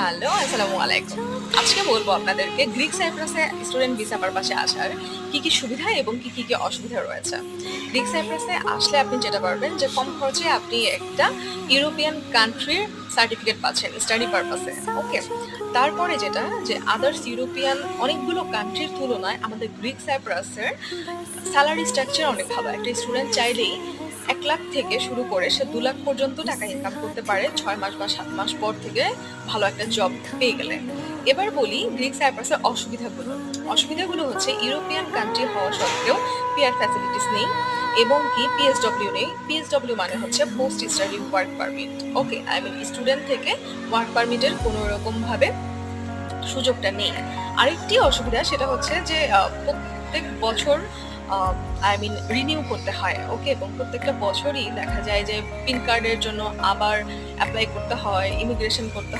Hello, আসসালামু আলাইকুম। আজকে বলব আপনাদেরকে গ্রিক সাইপ্রাসে স্টুডেন্ট ভিসা পারপাসে আসার কি কি সুবিধা এবং কি কি কি অসুবিধা রয়েছে। গ্রিক সাইপ্রাসে আসলে আপনি যেটা পারবেন যে কম খরচে আপনি একটা ইউরোপিয়ান কান্ট্রির সার্টিফিকেট পাচ্ছেন স্টাডি পারপাসে, ওকে? তারপরে যেটা, যে আদার্স ইউরোপিয়ান অনেকগুলো কান্ট্রির তুলনায় আমাদের গ্রিক সাইপ্রাসের স্যালারি স্ট্রাকচার অনেক ভালো। একটা স্টুডেন্ট চাইলেই এক লাখ থেকে শুরু করে সে দু লাখ পর্যন্ত টাকা ইনকাম করতে পারে। ছয় মাস বা সাত মাস পর থেকে ভালো একটা জব পেয়ে গেলে। এবার বলি গ্রিক সাইপ্রাসের অসুবিধাগুলো। অসুবিধাগুলো হচ্ছে ইউরোপিয়ান কান্ট্রি হওয়া সত্ত্বেও পিআর ফ্যাসিলিটিস নেই এবং কি পিএসডব্লিউ নেই। পিএসডব্লিউ মানে হচ্ছে post study work permit okay I mean student থেকে ওয়ার্ক পারমিটের কোনো রকম ভাবে সুযোগটা নেই। আরেকটি অসুবিধা সেটা হচ্ছে যে প্রত্যেক বছর আই মিন রিনিউ করতে হয় ওকে এবং প্রত্যেকটা বছরই দেখা যায় যে পিন কার্ডের জন্য আবার অ্যাপ্লাই করতে হয় ইমিগ্রেশন করতে হয়।